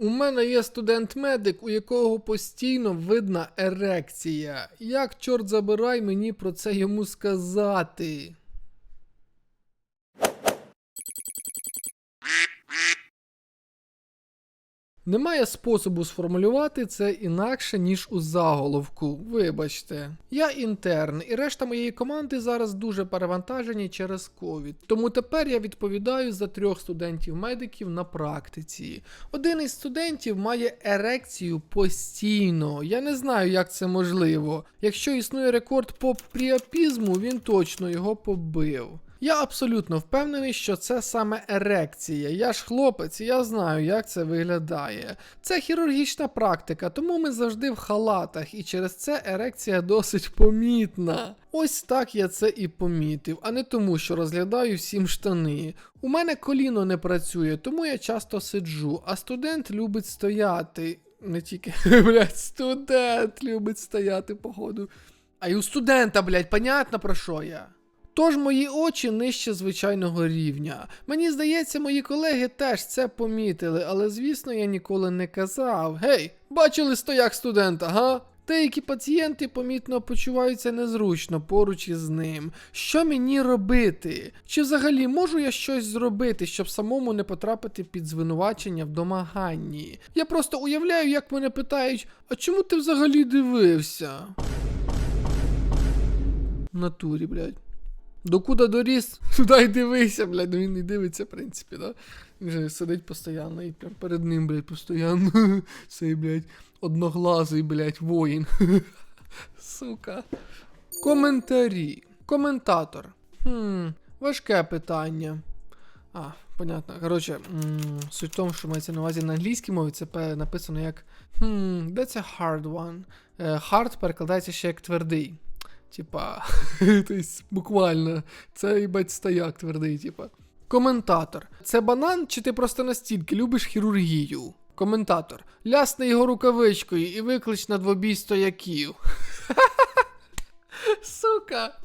У мене є студент-медик, у якого постійно видна ерекція. Як, чорт забирай, мені про це йому сказати? Немає способу сформулювати це інакше, ніж у заголовку. Вибачте. Я інтерн, і решта моєї команди зараз дуже перевантажені через ковід. Тому тепер я відповідаю за трьох студентів-медиків на практиці. Один із студентів має ерекцію постійно. Я не знаю, як це можливо. Якщо існує рекорд по пріапізму, він точно його побив. Я абсолютно впевнений, що це саме ерекція. Я ж хлопець, я знаю, як це виглядає. Це хірургічна практика, тому ми завжди в халатах, і через це ерекція досить помітна. Ось так я це і помітив, а не тому, що розглядаю всім штани. У мене коліно не працює, тому я часто сиджу, а студент любить стояти. Не тільки, блядь, студент любить стояти, походу. А й у студента, блядь, понятно про що я? Тож мої очі нижче звичайного рівня. Мені здається, мої колеги теж це помітили, але звісно я ніколи не казав. Гей, бачили стояк студента, га? Деякі пацієнти помітно почуваються незручно поруч із ним. Що мені робити? Чи взагалі можу я щось зробити, щоб самому не потрапити під звинувачення в домаганні? Я просто уявляю, як мене питають: а чому ти взагалі дивився? Натурі, блядь. Докуди доріс, туди й дивися, блядь. Ну він не дивиться, в принципі, да? Він же сидить постійно і прям перед ним, блядь, постійно. Цей, блядь, одноглазий, блядь, воїн. Сука. Коментарі. Коментатор. Хм, важке питання. А, понятно. Коротше, суть в тому, що мається на увазі на англійській мові, це написано як hmm, that's a hard one. Е, Hard перекладається ще як твердий. Типа, буквально, це їбать стояк твердий, типа. Коментатор. Це банан, чи ти просто настільки любиш хірургію? Коментатор. Лясни його рукавичкою і виклич на двобій стояків. Сука.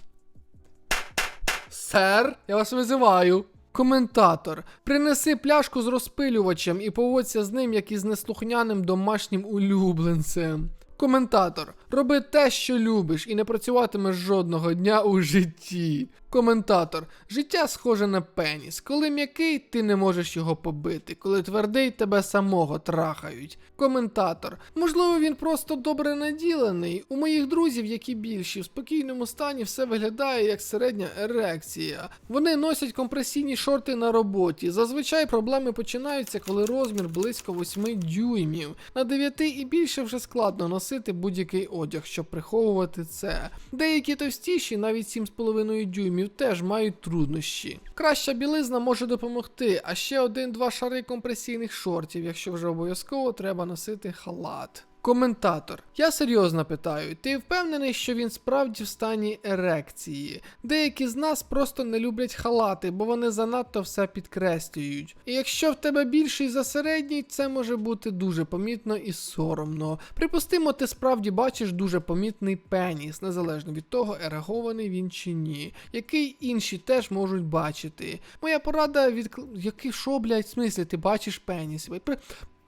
Сер, я вас визиваю. Коментатор. Принеси пляшку з розпилювачем і поводься з ним, як із неслухняним домашнім улюбленцем. Коментатор. Роби те, що любиш, і не працюватимеш жодного дня у житті. Коментатор. Життя схоже на пеніс. Коли м'який, ти не можеш його побити. Коли твердий, тебе самого трахають. Коментатор. Можливо, він просто добре наділений. У моїх друзів, які більші, в спокійному стані все виглядає як середня ерекція. Вони носять компресійні шорти на роботі. Зазвичай проблеми починаються, коли розмір близько 8 дюймів. На 9 і більше вже складно носити будь-який одяг, щоб приховувати це. Деякі товстіші, навіть 7,5 дюймів, теж мають труднощі. Краща білизна може допомогти, а ще один-два шари компресійних шортів, якщо вже обов'язково треба носити халат. Коментатор. Я серйозно питаю, ти впевнений, що він справді в стані ерекції? Деякі з нас просто не люблять халати, бо вони занадто все підкреслюють. І якщо в тебе більший за середній, це може бути дуже помітно і соромно. Припустимо, ти справді бачиш дуже помітний пеніс, незалежно від того, ерегований він чи ні, який інші теж можуть бачити. Моя порада від який що, блядь, в смислі, ти бачиш пеніс? При...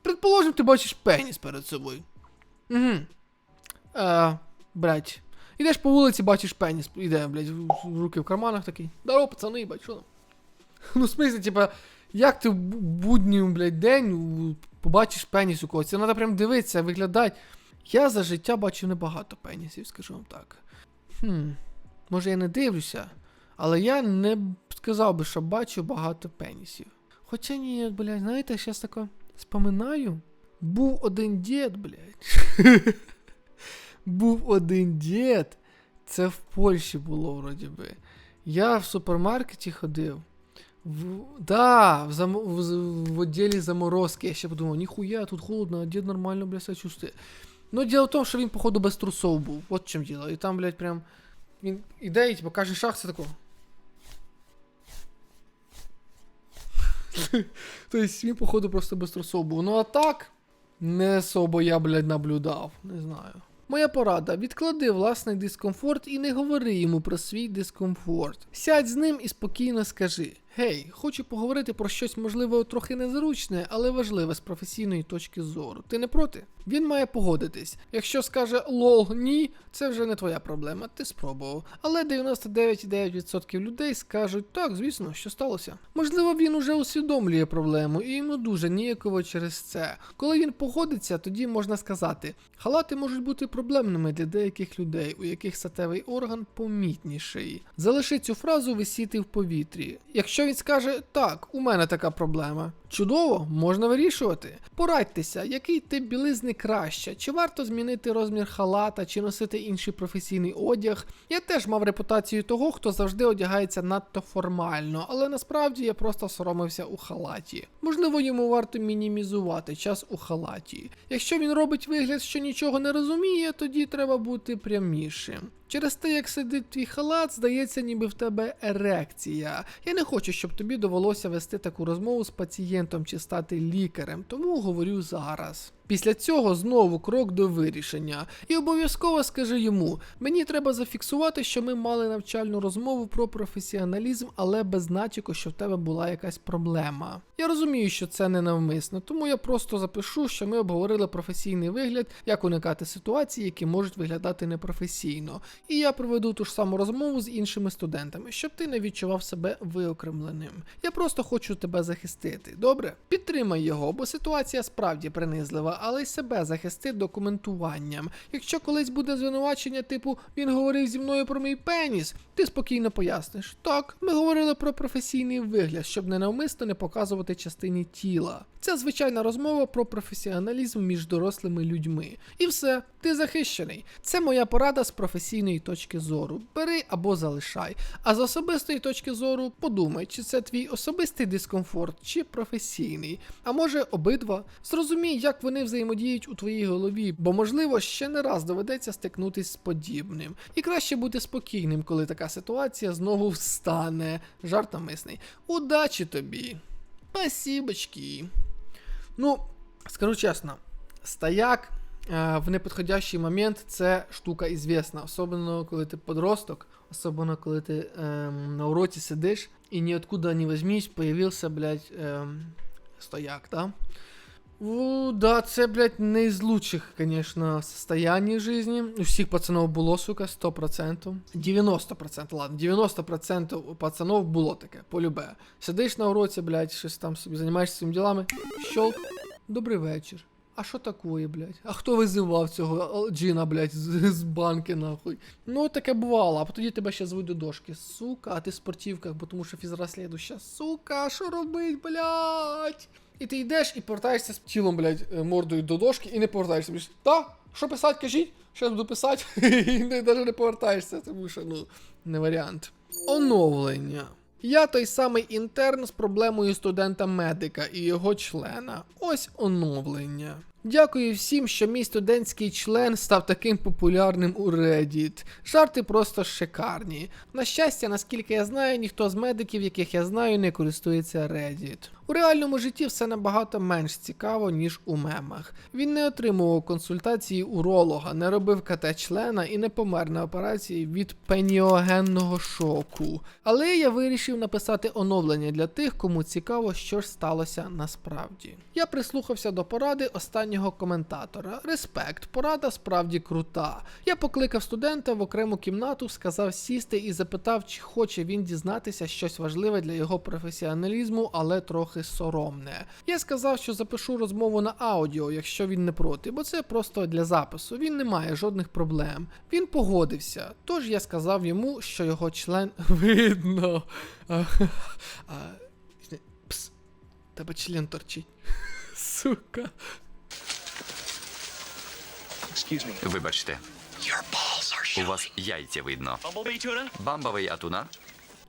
Предположим, ти бачиш пеніс перед собою. Угу. Е, блядь. Ідеш по вулиці, бачиш пеніс. Іде, блядь, в- руки в карманах такий. Здорово, пацани, там? Ну, в смислі, типа, як ти в будній, блядь, день побачиш пеніс у когось? Це треба прям дивитися, виглядати. Я за життя бачив небагато пенісів, скажу вам так. Хм, може я не дивлюся, але я не сказав би, що бачу багато пенісів. Хоча ні, блядь, знаєте, я зараз тако споминаю. Був один дід, блядь. Був один дід. Це в Польщі було, вроді би. Я в супермаркеті ходив. В, да, в, зам, в, в відділі заморозки. Я ще подумав, ніхуя, тут холодно, а дід нормально, блядь, себе чувствує. Ну, діло в тому, що він, походу, без трусов був. От в чим діло. І там, блядь, прям. Він іде і типу, каже шах, це такого. Тобто він, походу, просто без трусов був. Ну а так, не особо я, блядь, наблюдав. Не знаю. Моя порада: відклади власний дискомфорт і не говори йому про свій дискомфорт. Сядь з ним і спокійно скажи: Гей, хочу поговорити про щось, можливо, трохи незручне, але важливе з професійної точки зору. Ти не проти? Він має погодитись. Якщо скаже лол ні, це вже не твоя проблема, ти спробував. Але 99,9% людей скажуть так, звісно, що сталося. Можливо, він уже усвідомлює проблему і йому дуже ніяково через це. Коли він погодиться, тоді можна сказати: халати можуть бути проблемними для деяких людей, у яких статевий орган помітніший. Залиши цю фразу висіти в повітрі. Якщо він скаже так, у мене така проблема. Чудово, можна вирішувати. Порадьтеся, який тип білизни краще, чи варто змінити розмір халата, чи носити інший професійний одяг. Я теж мав репутацію того, хто завжди одягається надто формально, але насправді я просто соромився у халаті. Можливо, йому варто мінімізувати час у халаті. Якщо він робить вигляд, що нічого не розуміє, тоді треба бути прямішим. Через те, як сидить твій халат, здається, ніби в тебе ерекція. Я не хочу, щоб тобі довелося вести таку розмову з пацієнтом чи стати лікарем, тому говорю зараз. Після цього знову крок до вирішення. І обов'язково скажи йому: мені треба зафіксувати, що ми мали навчальну розмову про професіоналізм, але без натяку, що в тебе була якась проблема. Я розумію, що це не навмисно, тому я просто запишу, що ми обговорили професійний вигляд, як уникати ситуацій, які можуть виглядати непрофесійно. І я проведу ту ж саму розмову з іншими студентами, щоб ти не відчував себе виокремленим. Я просто хочу тебе захистити. Добре? Підтримай його, бо ситуація справді принизлива, але й себе захисти документуванням. Якщо колись буде звинувачення, типу він говорив зі мною про мій пеніс, ти спокійно поясниш. Так, ми говорили про професійний вигляд, щоб ненавмисно не показувати частині тіла. Це звичайна розмова про професіоналізм між дорослими людьми. І все, ти захищений. Це моя порада з професійної точки зору. Бери або залишай. А з особистої точки зору подумай, чи це твій особистий дискомфорт, чи професійний. А може обидва. Зрозумій, як вони взаємодіють у твоїй голові, бо можливо ще не раз доведеться стикнутись з подібним. І краще бути спокійним, коли така ситуація знову встане. Жарт намисний. Удачі тобі! Спасибочки. Ну, скажу чесно, стояк е, в неподходящий момент це штука ізвісна, особливо коли ти подросток, особливо коли ти ем, на уроці сидиш і ніоткуда не возьмись, появився, блядь, ем, стояк, да? У, да, це, блядь, не із лучших, конечно, состояний жизни. У всіх пацанов було, сука, 100%. 90%, ладно, 90% пацанов було таке, полюбе. Сидиш на уроці, блядь, щось там собі займаєшся своїми ділами. Щолк. Добрий вечір. А що такое, блядь? А хто визивав цього джина, блядь, з, з банки, нахуй? Ну, таке бувало, а тоді тебе ще звуть до дошки. Сука, а ти в спортивках, бо тому що фізра слідуща. Сука, що робить, блядь? І ти йдеш і повертаєшся з тілом, блядь, е, мордою до дошки і не повертаєшся. Блядь, та? Що писати, кажіть? Щас буду писати, і навіть не повертаєшся, тому що, ну, не варіант. Оновлення. Я той самий інтерн з проблемою студента-медика і його члена. Ось оновлення. Дякую всім, що мій студентський член став таким популярним у Reddit. Жарти просто шикарні. На щастя, наскільки я знаю, ніхто з медиків, яких я знаю, не користується Reddit. У реальному житті все набагато менш цікаво, ніж у мемах. Він не отримував консультації уролога, не робив КТ члена і не помер на операції від пеніогенного шоку. Але я вирішив написати оновлення для тих, кому цікаво, що ж сталося насправді. Я прислухався до поради останнього коментатора. Респект, порада справді крута. Я покликав студента в окрему кімнату, сказав сісти і запитав, чи хоче він дізнатися щось важливе для його професіоналізму, але трохи соромне. Я сказав, що запишу розмову на аудіо, якщо він не проти, бо це просто для запису. Він не має жодних проблем. Він погодився. Тож я сказав йому, що його член видно. Пс, тебе член торчить. Сука. Excuse me. Вибачте, Your balls are у вас яйця видно. Бамбовий атуна?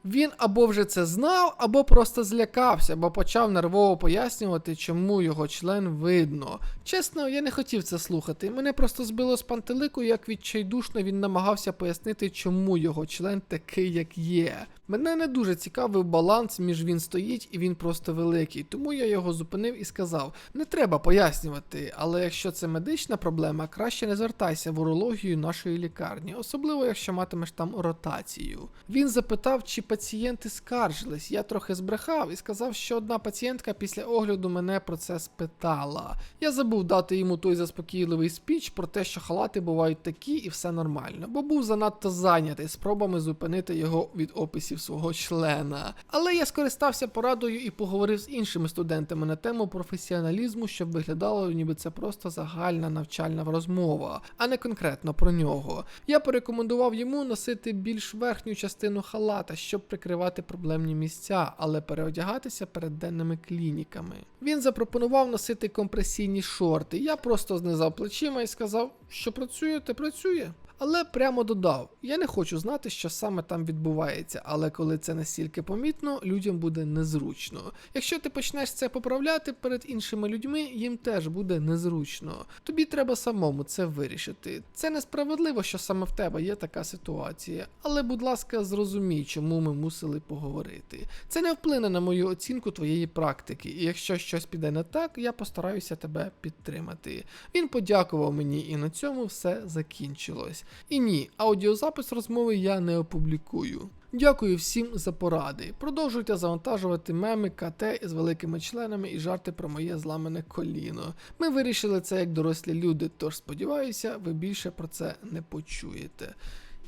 Він або вже це знав, або просто злякався, бо почав нервово пояснювати, чому його член видно. Чесно, я не хотів це слухати. Мене просто збило з пантелику, як відчайдушно він намагався пояснити, чому його член такий, як є. Мене не дуже цікавив баланс між він стоїть і він просто великий, тому я його зупинив і сказав: не треба пояснювати, але якщо це медична проблема, краще не звертайся в урологію нашої лікарні, особливо якщо матимеш там ротацію. Він запитав, чи пацієнти скаржились. Я трохи збрехав і сказав, що одна пацієнтка після огляду мене про це спитала. Я забув дати йому той заспокійливий спіч про те, що халати бувають такі і все нормально, бо був занадто зайнятий спробами зупинити його від описів свого члена. Але я скористався порадою і поговорив з іншими студентами на тему професіоналізму, щоб виглядало, ніби це просто загальна навчальна розмова, а не конкретно про нього. Я порекомендував йому носити більш верхню частину халата, щоб прикривати проблемні місця, але переодягатися перед денними клініками. Він запропонував носити компресійні шорти. Я просто знизав плечима і сказав, що працює, те працює. Але прямо додав: я не хочу знати, що саме там відбувається, але коли це настільки помітно, людям буде незручно. Якщо ти почнеш це поправляти перед іншими людьми, їм теж буде незручно. Тобі треба самому це вирішити. Це несправедливо, що саме в тебе є така ситуація. Але, будь ласка, зрозумій, чому ми мусили поговорити. Це не вплине на мою оцінку твоєї практики, і якщо щось піде не так, я постараюся тебе підтримати. Він подякував мені, і на цьому все закінчилось. І ні, аудіозапис розмови я не опублікую. Дякую всім за поради. Продовжуйте завантажувати меми КТ із великими членами і жарти про моє зламане коліно. Ми вирішили це як дорослі люди, тож сподіваюся, ви більше про це не почуєте.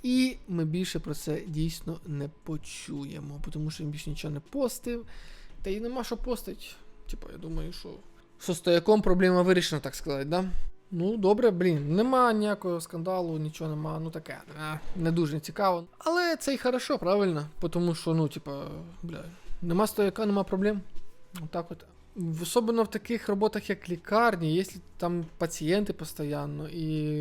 І ми більше про це дійсно не почуємо, тому що він більше нічого не постив. Та й нема що постить. Типа, я думаю. Що з стояком проблема вирішена, так сказати, да? Ну, добре, блін, нема ніякого скандалу, нічого нема, ну таке, е, не дуже цікаво. Але це й хорошо, правильно? Тому що, ну, типа, бля, нема стояка, нема проблем. Отак от. Особливо в таких роботах, як лікарні, якщо там пацієнти постійно і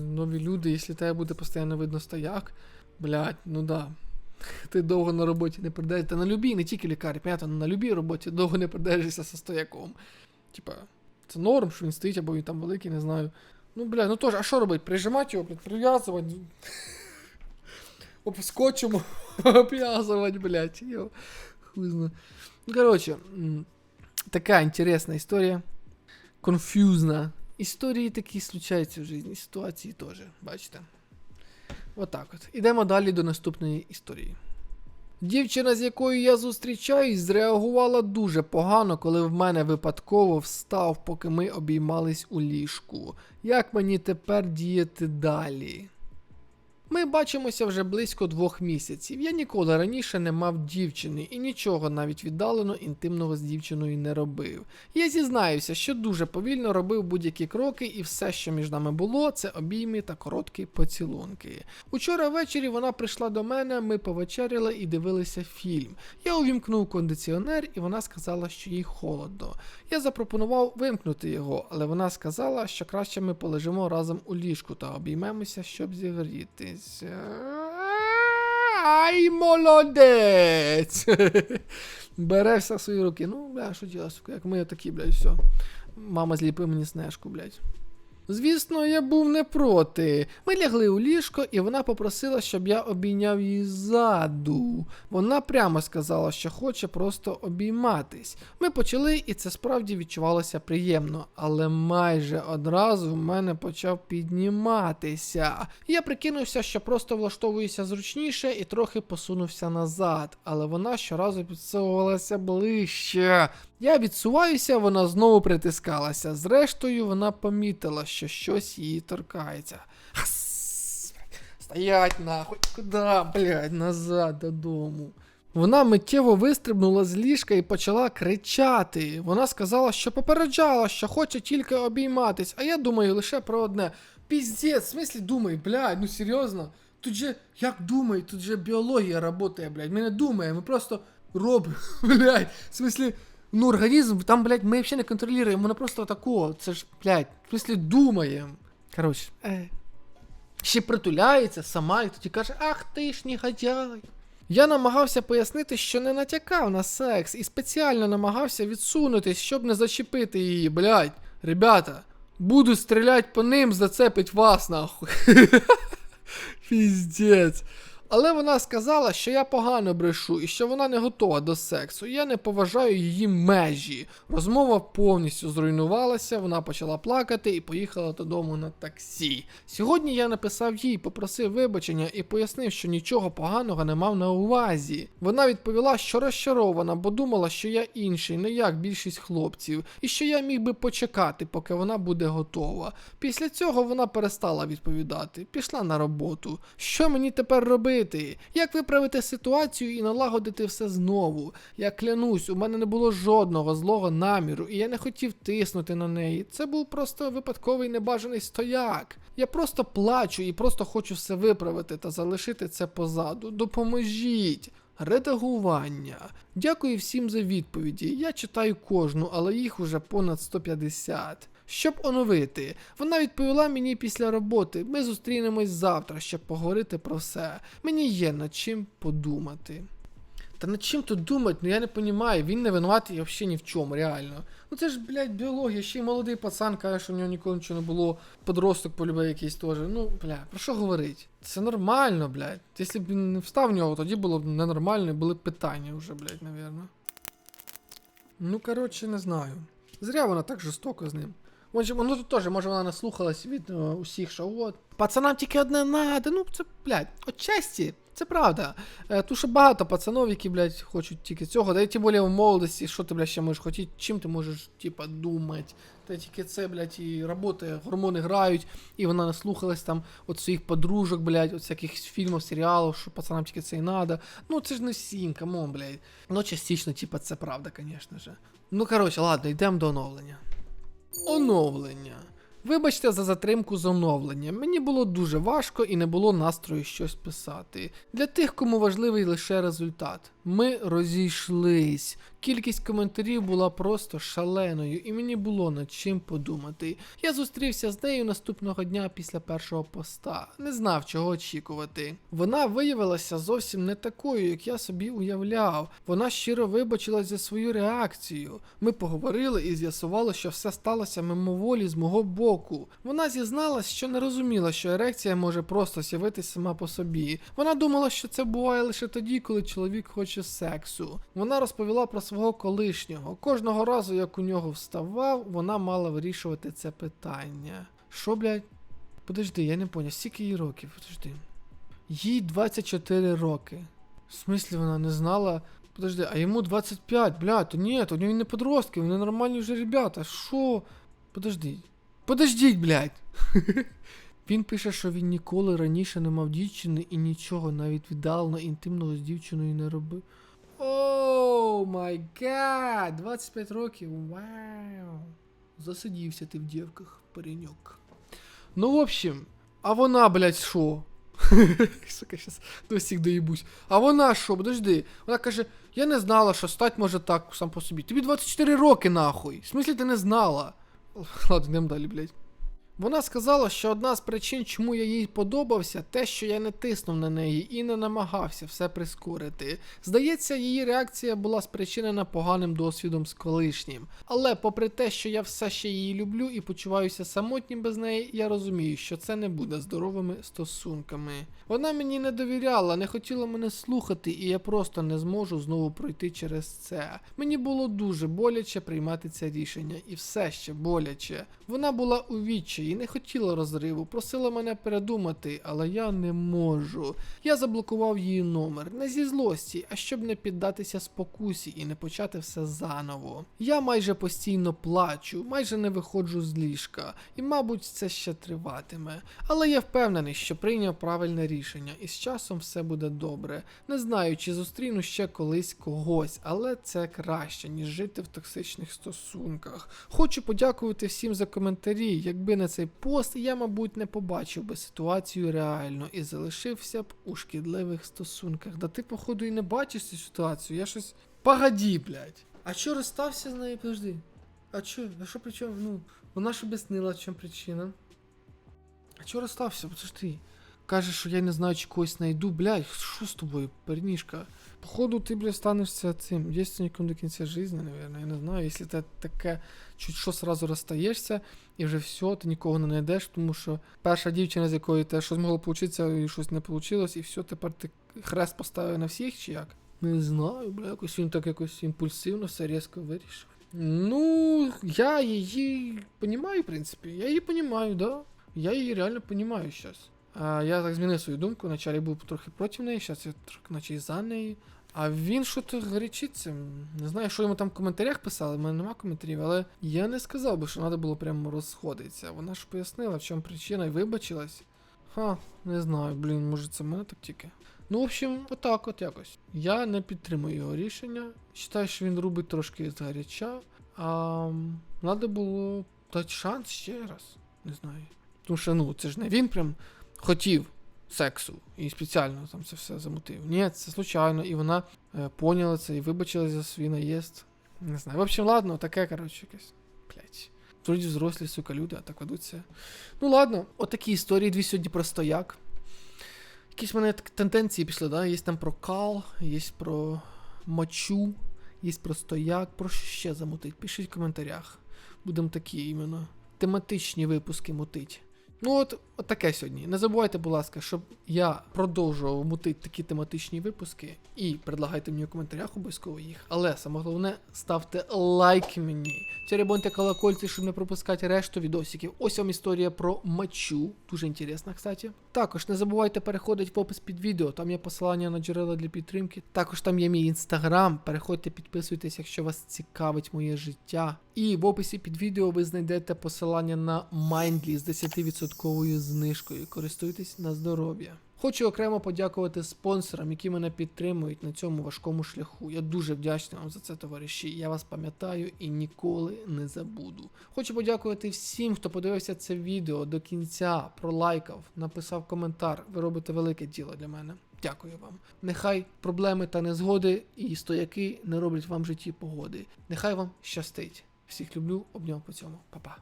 нові люди, якщо тебе буде постійно видно стояк, блядь, ну да. Ти довго на роботі не придержишся. Та на любій, не тільки лікарні, понятно, на любій роботі довго не придержишся со стояком. Типа, це норм, що він стоїть, або він там великий, не знаю. Ну, бля, ну теж, а що робити? Прижимати його, блядь, прив'язувати. Оп, скотчем обв'язувати, блядь. Йо. Ну, коротше, така інтересна історія. Конфюзна. Історії такі случаються в житті, ситуації теж, бачите. Отак от. Ідемо далі до наступної історії. Дівчина, з якою я зустрічаюсь, зреагувала дуже погано, коли в мене випадково встав, поки ми обіймались у ліжку. Як мені тепер діяти далі? Ми бачимося вже близько двох місяців. Я ніколи раніше не мав дівчини і нічого навіть віддалено інтимного з дівчиною не робив. Я зізнаюся, що дуже повільно робив будь-які кроки, і все, що між нами було, це обійми та короткі поцілунки. Учора ввечері вона прийшла до мене, ми повечеряли і дивилися фільм. Я увімкнув кондиціонер, і вона сказала, що їй холодно. Я запропонував вимкнути його, але вона сказала, що краще ми полежимо разом у ліжку та обіймемося, щоб зігрітись. Ай, молодець! Бере все в свої руки. Ну, бля, що діла, сука, як ми такі, блядь, все. Мама зліпи мені снежку, блядь. Звісно, я був не проти. Ми лягли у ліжко, і вона попросила, щоб я обійняв її ззаду. Вона прямо сказала, що хоче просто обійматись. Ми почали, і це справді відчувалося приємно, але майже одразу в мене почав підніматися. Я прикинувся, що просто влаштовуюся зручніше і трохи посунувся назад, але вона щоразу підсовувалася ближче. Я відсуваюся, вона знову притискалася. Зрештою, вона помітила, що щось її торкається. Стоять нахуй, куди, блядь, назад додому. Вона миттєво вистрибнула з ліжка і почала кричати. Вона сказала, що попереджала, що хоче тільки обійматись, а я думаю лише про одне. Піздець, в смислі думай, блядь, ну серйозно. Тут же, як думай, тут же біологія працює, блядь. Ми не думаємо, ми просто робимо, блядь. В смислі, ну організм, там, блядь, ми взагалі не контролюємо, воно просто такого. Це ж, блядь, в смислі думаємо. Коротше, е. Ще притуляється сама і тоді каже, ах ти ж негодяй. Я намагався пояснити, що не натякав на секс, і спеціально намагався відсунутись, щоб не зачепити її, блядь. Ребята, буду стріляти по ним, зацепить вас, нахуй. Піздець. Але вона сказала, що я погано брешу і що вона не готова до сексу. Я не поважаю її межі. Розмова повністю зруйнувалася, вона почала плакати і поїхала додому на таксі. Сьогодні я написав їй, попросив вибачення і пояснив, що нічого поганого не мав на увазі. Вона відповіла, що розчарована, бо думала, що я інший, не як більшість хлопців, і що я міг би почекати, поки вона буде готова. Після цього вона перестала відповідати, пішла на роботу. Що мені тепер робити? Як виправити ситуацію і налагодити все знову? Я клянусь, у мене не було жодного злого наміру, і я не хотів тиснути на неї. Це був просто випадковий небажаний стояк. Я просто плачу і просто хочу все виправити та залишити це позаду. Допоможіть. Редагування. Дякую всім за відповіді. Я читаю кожну, але їх уже понад 150. Щоб оновити, вона відповіла мені після роботи. Ми зустрінемось завтра, щоб поговорити про все. Мені є над чим подумати. Та над чим тут думати? Ну я не розумію, він не винуватий взагалі ні в чому, реально. Ну це ж, блядь, біологія, ще й молодий пацан каже, що в нього ніколи нічого не було. Подросток полюбе якийсь теж. Ну, бля, про що говорить? Це нормально, блядь. Якщо б він не встав в нього, тоді було б ненормально і були б питання вже, блядь, навірно. Ну, коротше, не знаю. Зря вона так жорстоко з ним. Ну тут теж, може вона наслухалась від е, усіх, що от. Пацанам тільки одне надо. Ну, це, блядь, отчасті, це правда. Е, тому що багато пацанов, які, блядь, хочуть тільки цього. Да і тим більше в молодості, що ти, блядь, ще можеш хотіти, чим ти можеш, типа, думати. Та тільки це, блядь, і роботи, гормони грають, і вона наслухалась там от своїх подружок, блядь, от всяких фільмів, серіалів, що пацанам тільки це і надо. Ну, це ж не всім, камон, блядь. Ну, частично, типа, це правда, звісно же. Ну, коротше, ладно, йдемо до оновлення. Оновлення. Вибачте за затримку з оновленням. Мені було дуже важко і не було настрою щось писати. Для тих, кому важливий лише результат. Ми розійшлись. Кількість коментарів була просто шаленою, і мені було над чим подумати. Я зустрівся з нею наступного дня після першого поста. Не знав, чого очікувати. Вона виявилася зовсім не такою, як я собі уявляв. Вона щиро вибачилась за свою реакцію. Ми поговорили і з'ясували, що все сталося мимоволі з мого боку. Вона зізналась, що не розуміла, що ерекція може просто з'явитися сама по собі. Вона думала, що це буває лише тоді, коли чоловік хоче сексу. Вона розповіла про свого колишнього. Кожного разу, як у нього вставав, вона мала вирішувати це питання. Що, блядь? Подожди, я не поняв, скільки їй років? Подожди. Їй 24 роки. В смислі вона не знала. Подожди, а йому 25, блядь, ні, то вони не подростки, вони нормальні вже ребята. Що? Подождіть. Подождіть, блядь. Він пише, що він ніколи раніше не мав дівчини і нічого навіть віддалено інтимного з дівчиною не робив. Оу май гад! 25 років. Вау. Засидівся ти в дівках, пареньок. Ну, в общем, а вона, блядь, що? Сука, щас до всіх доїбусь. А вона що, подожди. Вона каже, я не знала, що стать може так сам по собі. Тобі 24 роки нахуй. В смислі ти не знала? Ладно, йдемо далі, блядь. Вона сказала, що одна з причин, чому я їй подобався, те, що я не тиснув на неї і не намагався все прискорити. Здається, її реакція була спричинена поганим досвідом з колишнім. Але попри те, що я все ще її люблю і почуваюся самотнім без неї, я розумію, що це не буде здоровими стосунками. Вона мені не довіряла, не хотіла мене слухати, і я просто не зможу знову пройти через це. Мені було дуже боляче приймати це рішення, і все ще боляче. Вона була у відчаї, не хотіла розриву, просила мене передумати, але я не можу. Я заблокував її номер не зі злості, а щоб не піддатися спокусі і не почати все заново. Я майже постійно плачу, майже не виходжу з ліжка, і, мабуть, це ще триватиме. Але я впевнений, що прийняв правильне рішення, і з часом все буде добре. Не знаю, чи зустріну ще колись когось, але це краще, ніж жити в токсичних стосунках. Хочу подякувати всім за коментарі. Якби не цей пост, я, мабуть, не побачив би ситуацію реально і залишився б у шкідливих стосунках. Да ти, походу, і не бачиш цю ситуацію. Я щось. Погоді, блядь. А що розстався з нею? Подожди. А чо? А що при чому? Ну, вона ж об'яснила, чому причина. А чого розстався? Подожди. каже, що я не знаю, чи когось знайду. Блядь, що з тобою, перніжка? Походу, ти, блядь, станешся цим дійсником до кінця життя, наверное. Я не знаю, якщо ти таке чуть що сразу розстаєшся, і вже все, ти нікого не знайдеш, тому що перша дівчина, з якої те щось могло получитися, і щось не вийшло, і все, тепер ти хрест поставив на всіх, чи як? Не знаю, бля, якось він так якось імпульсивно, все різко вирішив. Ну, я її понімаю, в принципі. Я її понімаю, да. Я її реально понімаю зараз. Я так змінив свою думку. Вначалі був трохи проти неї, зараз я трохи наче і за неї. А він що то гарячиться. Не знаю, що йому там в коментарях писали, в мене нема коментарів, але я не сказав би, що треба було прямо розходитися. Вона ж пояснила, в чому причина, і вибачилась. Ха, не знаю, блін, може це в мене так тільки. Ну, в общем, отак от якось. Я не підтримую його рішення. Вважаю, що він робить трошки згаряча. А треба було дати шанс ще раз. Не знаю. Тому що, ну, це ж не він прям хотів сексу і спеціально там це все замутив. Ні, це случайно, і вона е, поняла це і вибачилась за свій наїзд. Не знаю. В общем, ладно, таке, коротше, якесь. Блять. Вроді взрослі, сука, люди, а так ведуться. Ну ладно, отакі історії, дві сьогодні про стояк. Якісь в мене тенденції пішли, да? Є там про кал, є про мочу, є про стояк, про що ще замутить. Пишіть в коментарях. Будемо такі іменно тематичні випуски мутить. Ну от, от таке сьогодні. Не забувайте, будь ласка, щоб я продовжував мутити такі тематичні випуски. І предлагайте мені у коментарях обов'язково їх. Але саме головне, ставте лайк мені. Черебоньте колокольці, щоб не пропускати решту відосиків. Ось вам історія про мачу. Дуже інтересна, кстати. Також не забувайте переходити в опис під відео. Там є посилання на джерела для підтримки. Також там є мій інстаграм. Переходьте, підписуйтесь, якщо вас цікавить моє життя. І в описі під відео ви знайдете посилання на Mindly з 10% знижкою. Користуйтесь на здоров'я. Хочу окремо подякувати спонсорам, які мене підтримують на цьому важкому шляху. Я дуже вдячний вам за це, товариші. Я вас пам'ятаю і ніколи не забуду. Хочу подякувати всім, хто подивився це відео до кінця, пролайкав, написав коментар. Ви робите велике діло для мене. Дякую вам. Нехай проблеми та незгоди і стояки не роблять вам в житті погоди. Нехай вам щастить. Всіх люблю, обняв по цьому. Па-па.